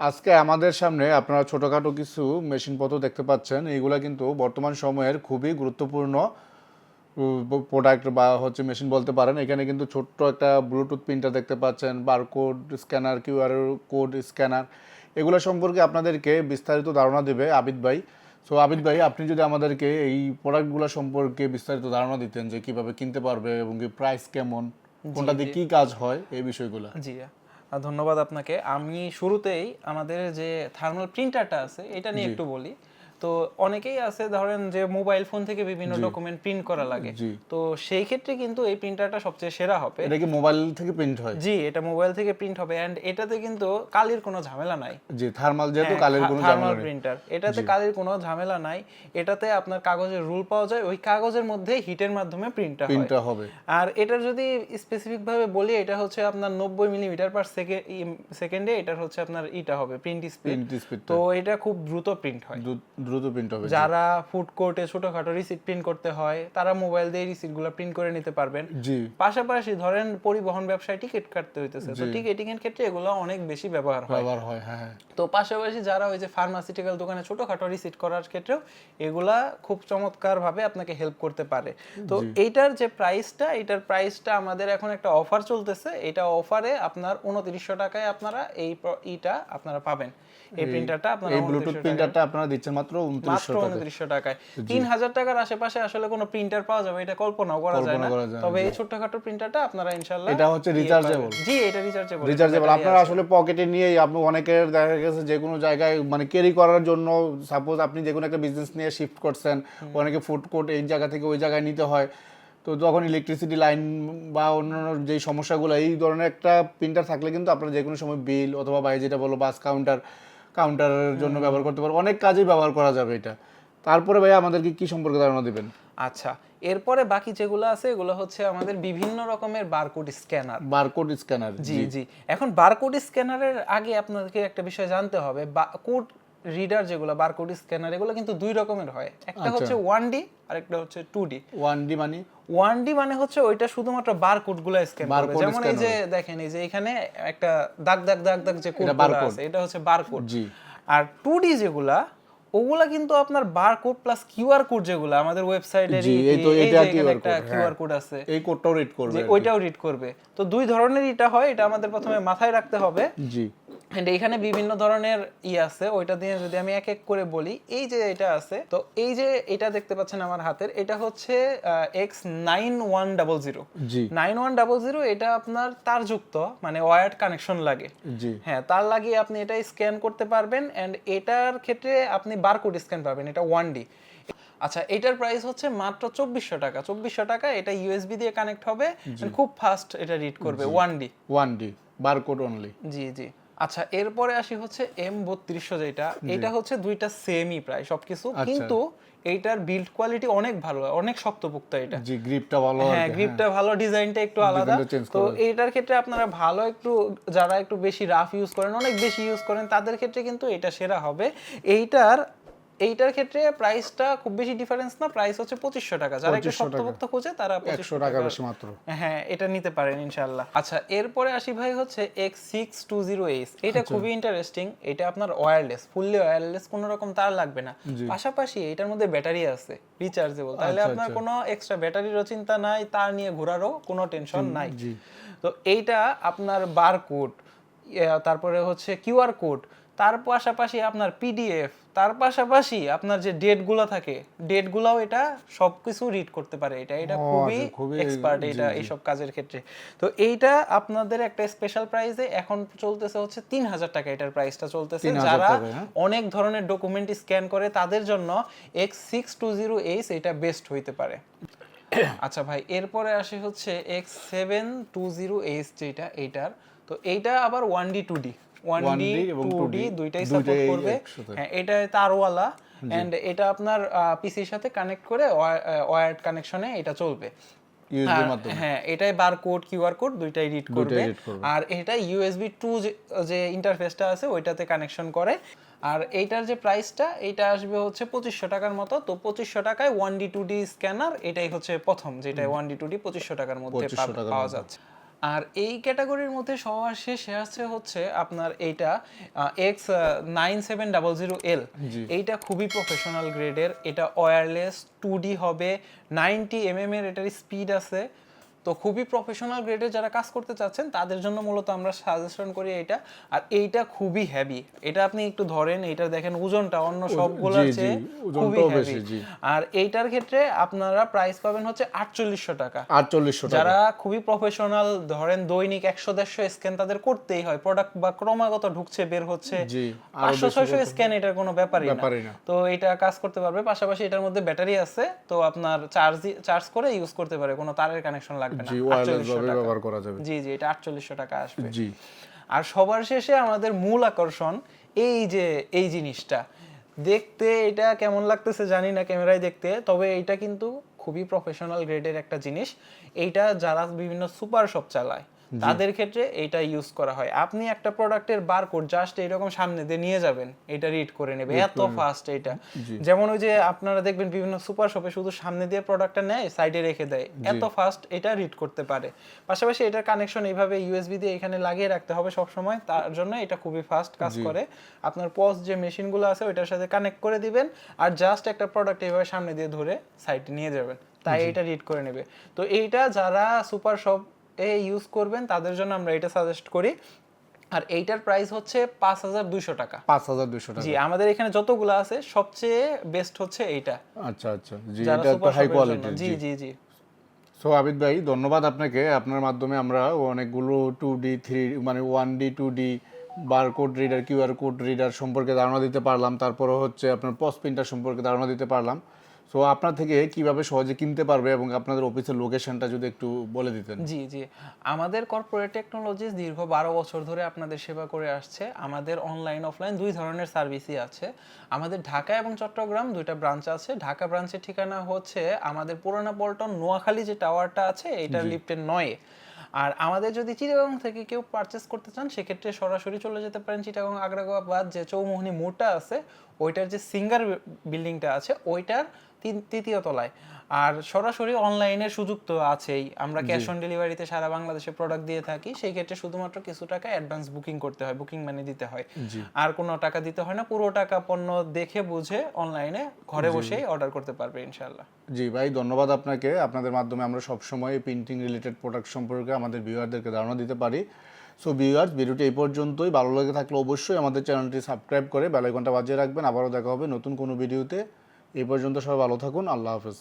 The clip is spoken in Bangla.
আজকে আমাদের সামনে আপনারা ছোটোখাটো কিছু মেশিনপত্র দেখতে পাচ্ছেন। এইগুলা কিন্তু বর্তমান সময়ের খুবই গুরুত্বপূর্ণ প্রোডাক্ট বা হচ্ছে মেশিন বলতে পারেন। এখানে কিন্তু ছোট্ট একটা ব্লুটুথ প্রিন্টার দেখতে পাচ্ছেন barcode scanner QR code scanner এগুলো সম্পর্কে আপনাদেরকে বিস্তারিত ধারণা দেবে আবিদ ভাই। সো আবিদ ভাই আপনি যদি আমাদেরকে এই প্রোডাক্টগুলো সম্পর্কে বিস্তারিত ধারণা দিতেন যে কীভাবে কিনতে পারবে এবং কি প্রাইস কেমন কোনটাতে কি কাজ হয় এই বিষয়গুলো। জি। ধন্যবাদ আপনাকে। আমি শুরুতেই আমাদের যে থার্মাল প্রিন্টারটা আছে এটা নিয়ে একটু বলি। তো অনেকেই আছে ধরেন যে মোবাইল ফোন থেকে বিভিন্ন ডকুমেন্ট প্রিন্ট করা লাগে। তো সেই ক্ষেত্রে কিন্তু এই প্রিন্টারটা সবচেয়ে সেরা হবে। এটা কি মোবাইল থেকে প্রিন্ট হয়? জি এটা মোবাইল থেকে প্রিন্ট হবে এন্ড এটাতে কিন্তু কালির কোনো ঝামেলা নাই। জি থার্মাল যেহেতু হ্যাঁ, কালের কোনো ঝামেলা নেই। প্রিন্টার এটাতে কালির কোনো ঝামেলা নাই। এটাতে আপনার কাগজের রুল পাওয়া যায়। ওই কাগজের মধ্যে হিটের মাধ্যমে প্রিন্টটা হয়। প্রিন্টটা হবে। আর এটার যদি স্পেসিফিক ভাবে বলি এটা হচ্ছে আপনার নব্বই মিলিমিটার পার সেকেন্ডে এটার হচ্ছে আপনার ইটা হবে প্রিন্ট প্রিন্ট স্পিড তো এটা খুব দ্রুত প্রিন্ট হয়। দ্রুত প্রিন্ট হবে যারা ফুড কোর্টে ছোটখাটো রিসিট প্রিন্ট করতে হয় তারা মোবাইল দিয়ে প্রিন্ট করে নিতে পারবেন। জি। পাশাপাশি ধরেন পরিবহন ব্যবসায় টিকিট কাটতে হইতেছে তো ক্ষেত্রে এগুলো অনেক বেশি ব্যবহার হয়। ব্যবহার হয় হ্যাঁ হ্যাঁ। তো পাশাপাশি যারা ওই যে ফার্মাসিউটিক্যাল দোকানে ছোটখাটো রিসিট করার ক্ষেত্রেও এগুলা খুব চমৎকার ভাবে আপনাকে হেল্প করতে পারে। তো এইটার যে প্রাইসটা এটার প্রাইসটা আমাদের এখন একটা অফার চলতেছে এটা অফারে আপনার উনত্রিশশো টাকায় আপনারা এই ইটা আপনারা পাবেন। এই প্রিন্টারটা আপনারা এই ব্লুটুথ 2900 টাকায়- প্রিন্টারটা আপনারা দিচ্ছেন মাত্র উনত্রিশশো টাকায়। তিন হাজার টাকার আশেপাশে আসলে কোনো প্রিন্টার পাওয়া যাবে এটা কল্পনাও করা যায় না। তবে এই ছোটখাটো প্রিন্টারটা আপনারা ইনশাল্লাহ এটা হচ্ছে? পাবেন। জি এটা রিচার্জেবল রিচার্জেবল আপনারা আসলে পকেটে নিয়েই আপনি অনেকের দেখা গেছে যে কোনো জায়গায় মানে ক্যারি করার জন্য সাপোজ আপনি যে কোনো একটা বিজনেস নিয়ে শিফট করছেন অনেকে ফুড কোর্ট এই জায়গা থেকে ওই জায়গায় নিতে হয়। তো তখন ইলেকট্রিসিটি লাইন বা অন্যান্য যেই সমস্যাগুলো এই ধরনের একটা প্রিন্টার থাকলে কিন্তু আপনারা যে কোনো সময় বিল অথবা বাইরে যেটা বলো বাস কাউন্টার কাউন্টারের জন্য ব্যবহার করতে পারব অনেক কাজেই ব্যবহার করা যাবে এটা। তারপরে ভাই আমাদেরকে কি সম্পর্কে ধারণা দিবেন? আচ্ছা এরপরে বাকি যেগুলো আছে এগুলো হচ্ছে আমাদের বিভিন্ন রকমের বারকোড স্ক্যানার বারকোড স্ক্যানার জি জি। এখন বারকোড স্ক্যানারের আগে আপনাদেরকে একটা বিষয় জানতে হবে কোড রিডার যেগুলো বারকোড স্ক্যানার এগুলো কিন্তু দুই রকমের হয়। একটা হচ্ছে ওয়ান ডি আর একটা হচ্ছে টু ডি ওয়ান ডি মানে? ওয়ান ডি মানে হচ্ছে ওইটা শুধুমাত্র বারকোডগুলো স্ক্যান করবে যেমন এই যে দেখেন এই যে এখানে একটা দাগ দাগ দাগ দাগ যে কোড। আছে এটা হচ্ছে বারকোড জি। আর টু ডি যেগুলা ওগুলা কিন্তু আপনার বারকোড প্লাস কিউআর কোড যেগুলো আমাদের ওয়েবসাইটে জি, এই তো একটা কিউআর হ্যাঁ। কোড আছে। এই কোডটাও রিড করবে। ওইটাও রিড করবে। তো দুই ধরনের এটা হয় এটা আমাদের প্রথমে মাথায় রাখতে হবে। জি। And এখানে বিভিন্ন ধরনের ই আছে ওইটা দিয়ে যদি আমি এক এক করে বলি এই যে এটা আছে তো এই যে এটা দেখতে পাচ্ছেন আমার হাতের এটা হচ্ছে X nine one double zero nine one double zero এটা আপনার তারযুক্ত মানে ওয়ার্ড কানেকশন লাগে। হ্যাঁ তার লাগিয়ে আপনি এটা স্ক্যান করতে পারবেন এন্ড এটার ক্ষেত্রে আপনি বারকোড স্ক্যান পাবেন এটা ওয়ান ডি আচ্ছা এটার প্রাইস হচ্ছে মাত্র চব্বিশশো টাকা। চব্বিশশো টাকা এটা ইউএসবি দিয়ে কানেক্ট হবে খুব ফাস্ট এটা রিড করবে one D one D barcode only জি জি। আচ্ছা এরপরে আসি হচ্ছে এম বত্রিশশো যেটা এটা হচ্ছে দুইটা সেমই প্রায় সবকিছু আচ্ছা। কিন্তু এইটার বিল্ড কোয়ালিটি অনেক ভালো অনেক শক্তপোক্ত এটা। জি গ্রিপটা ভালো হ্যাঁ গ্রিপটা ভালো ডিজাইনটা একটু আলাদা। তো এইটার ক্ষেত্রে আপনারা ভালো একটু যারা একটু বেশি রাফ ইউজ করেন অনেক বেশি ইউজ করেন তাদের ক্ষেত্রে কিন্তু এটা সেরা হবে। এইটার এইটার ক্ষেত্রে প্রাইসটা খুব বেশি ডিফারেন্স না প্রাইস হচ্ছে পঁচিশশো টাকা। যারা একটু 2500 শক্তপোক্ত খোঁজে তারা পঁচিশশো টাকা বেশি মাত্র। হ্যাঁ এটা নিতে পারেন ইনশাল্লাহ আচ্ছা এরপরে আসি ভাই হচ্ছে X six two zero H এটা আচ্ছা। খুবই ইন্টারেস্টিং এটা আপনার ওয়্যারলেস ফুললি ওয়্যারলেস কোনো রকম তার লাগবে না। পাশাপাশি এটার মধ্যে ব্যাটারি আছে রিচার্জেবল তাহলে আচ্ছা, আপনার আচ্ছা। কোনো এক্সট্রা ব্যাটারিরও চিন্তা নাই তার নিয়ে ঘোরারও কোনো টেনশন নাই। তো এইটা আপনার বারকোড তারপরে হচ্ছে কিউআর কোড তার পাশাপাশি আপনার পিডিএফ তার পাশাপাশি আপনার যে ডেটগুলো থাকে ডেটগুলোও এটা সবকিছু রিড করতে পারে। এটা এটা খুবই আচ্ছা, এক্সপার্ট এটা জি। এইসব কাজের ক্ষেত্রে। তো এইটা আপনাদের একটা স্পেশাল প্রাইসে এখন চলতেছে হচ্ছে তিন হাজার টাকা। এটার প্রাইসটা চলতেছে যারা হ্যাঁ? অনেক ধরনের ডকুমেন্ট স্ক্যান করে তাদের জন্য X six two zero H এটা বেস্ট হইতে পারে। আচ্ছা ভাই এরপরে আসে হচ্ছে X seven two zero H যেটা এইটার। তো এইটা আবার one D two D 1D এবং 2D দুইটাই সাপোর্ট করবে। হ্যাঁ এটা তারওয়ালা। এন্ড এটা আপনার পিসির সাথে কানেক্ট করে ওয়্যার্ড কানেকশনে এটা চলবে। হ্যাঁ এটাই বারকোড কিউআর কোড দুইটাই রিড করবে। আর এটা ইউএসবি টু যে ইন্টারফেসটা আছে ওইটাতে কানেকশন করে। আর এইটার যে প্রাইসটা এইটা আসবে হচ্ছে পঁচিশশো টাকার মতো। তো পঁচিশশো টাকায় one D two D scanner এটাই হচ্ছে প্রথম যেটা ওয়ান ডি টু ডি পঁচিশশো টাকার মধ্যে পাওয়া যাচ্ছে। আর এই ক্যাটাগরির মধ্যে সবার শেষে আছে হচ্ছে আপনার এইটা X nine seven double zero L এইটা খুবই প্রফেশনাল গ্রেডের এটা ওয়ারলেস টু ডি হবে নাইনটি এম এম এর এটার স্পিড আছে। তো খুবই প্রফেশনাল গ্রেডে যারা কাজ করতে চাচ্ছেন তাদের জন্য মূলত আমরা সাজেশন করি এটা আর এইটা খুবই হেভি এটা আপনি একটু ধরেন এটা দেখেন ওজনটা অন্য জি, চেয়ে খুবই হেভি আর এইটার ক্ষেত্রে আপনারা প্রাইস পাবেন হচ্ছে আটচল্লিশশো টাকা। আটচল্লিশশো টাকা। যারা খুবই প্রফেশনাল ধরেন দৈনিক একশো দেড়শো স্ক্যান তাদের করতেই হয়। প্রোডাক্ট বা ক্রমাগত ঢুকছে বের হচ্ছে। পাঁচশো ছয়শো স্ক্যান এটার কোনো ব্যাপারই না। ব্যাপারই না। তো এটা কাজ করতে পারবে। পাশাপাশি এটার মধ্যে ব্যাটারি আছে তো আপনার চার্জ চার্জ করে ইউজ করতে পারে কোনো তারের কানেকশন লাগবে জি ওয়্যারলেস ভাবে ব্যবহার করা যাবে। জি জি এটা আটচল্লিশশো টাকা আসবে। জি। আর সবার শেষে আমাদের মূল আকর্ষণ এই যে এই জিনিসটা। দেখতে এটা কেমন লাগতেছে জানি না ক্যামেরায় দেখতে তবে এটা কিন্তু খুবই প্রফেশনাল গ্রেডের একটা জিনিস। এইটা যারা বিভিন্ন সুপার শপ চালায় তাদের ক্ষেত্রে এটা ইউজ করা হয়। আপনি একটা প্রোডাক্টের বারকোড জাস্ট এইরকম সামনে দিয়ে নিয়ে যাবেন এটা রিড করে নেবে। এত ফাস্ট এটা। যেমন ওই যে আপনারা দেখবেন বিভিন্ন সুপার শপে শুধু সামনে দিয়ে প্রোডাক্টটা নেয় সাইডে রেখে দেয়। এত ফাস্ট এটা রিড করতে পারে। পাশাপাশি এটার কানেকশন এইভাবে ইউএসবি দিয়ে এখানে লাগিয়ে রাখতে হবে সব সময় তার জন্য এটা খুবই ফাস্ট কাজ করে। আপনার পজ যে মেশিনগুলো আছে ওইটার সাথে কানেক্ট করে দিবেন আর জাস্ট একটা প্রোডাক্ট এইভাবে সামনে দিয়ে ধরে সাইডে নিয়ে যাবেন। তাই এটা রিড করে নেবে। তো এইটা যারা সুপার শপ এ ইউজ করবেন তাদের জন্য আমরা এটা সাজেস্ট করি। আর এইটার প্রাইস হচ্ছে পাঁচ হাজার দুইশো টাকা। পাঁচ হাজার দুশো টাকা। জি আমাদের এখানে যতগুলো আছে সবচেয়ে বেস্ট হচ্ছে এইটা। আচ্ছা আচ্ছা। জি এটা তো হাই কোয়ালিটি জি। জি জি সো আবিদ ভাই ধন্যবাদ আপনাকে। আপনার মাধ্যমে আমরা অনেকগুলো টু ডি থ্রি মানে one D two D barcode reader QR code reader সম্পর্কে ধারণা দিতে পারলাম। তারপরে হচ্ছে আপনার পস প্রিন্টার সম্পর্কে ধারণা দিতে পারলাম। সো আপনার থেকে কীভাবে সহজে কিনতে পারবে এবং আপনাদের অফিসের লোকেশনটা যদি একটু বলে দিতেন। জি জি। আমাদের কর্পোরেট টেকনোলজিস দীর্ঘ বারো বছর ধরে আপনাদের সেবা করে আসছে। আমাদের অনলাইন অফলাইন দুই ধরনের সার্ভিসই আছে। আমাদের ঢাকা এবং চট্টগ্রাম দুইটা ব্রাঞ্চ আছে। ঢাকা ব্রাঞ্চের ঠিকানা হচ্ছে আমাদের পুরানা পল্টন নোয়াখালী যে টাওয়ারটা আছে এটার লিফটের নয়ে। আর আমাদের যদি চিটাগং থেকে কেউ পারচেস করতে চান সেক্ষেত্রে সরাসরি চলে যেতে পারেন চিটাগং আগ্রাবাদ যে চৌমোহনী মোড়টা আছে ওইটার যে সিঙ্গার বিল্ডিংটা আছে ওইটার তৃতীয় তলায়। আর সরাসরি অনলাইনের সুযোগ তো আছেই। আমরা ক্যাশ অন ডেলিভারিতে সারা বাংলাদেশে প্রোডাক্ট দিয়ে থাকি সেই ক্ষেত্রে শুধুমাত্র কিছু টাকা অ্যাডভান্স বুকিং করতে হয় বুকিং মানে দিতে হয়। আর কোনো টাকা দিতে হয় না পুরো টাকা পণ্য দেখে বুঝে অনলাইনে ঘরে বসেই অর্ডার করতে পারবে ইনশাল্লাহ জি ভাই ধন্যবাদ আপনাকে। আপনাদের মাধ্যমে আমরা সবসময় প্রিন্টিং রিলেটেড প্রোডাক্ট সম্পর্কে আমাদের ভিউয়ারদেরকে ধারণা দিতে পারি। সো ভিউয়ার্স ভিডিওটি এই পর্যন্তই। ভালো লেগে থাকলে অবশ্যই আমাদের চ্যানেলটি সাবস্ক্রাইব করে বেলাইকনটা বাজিয়ে রাখবেন। আবারও দেখা হবে নতুন কোনো ভিডিওতে এই পর্যন্ত সবাই ভালো থাকুন আল্লাহ হাফেজ।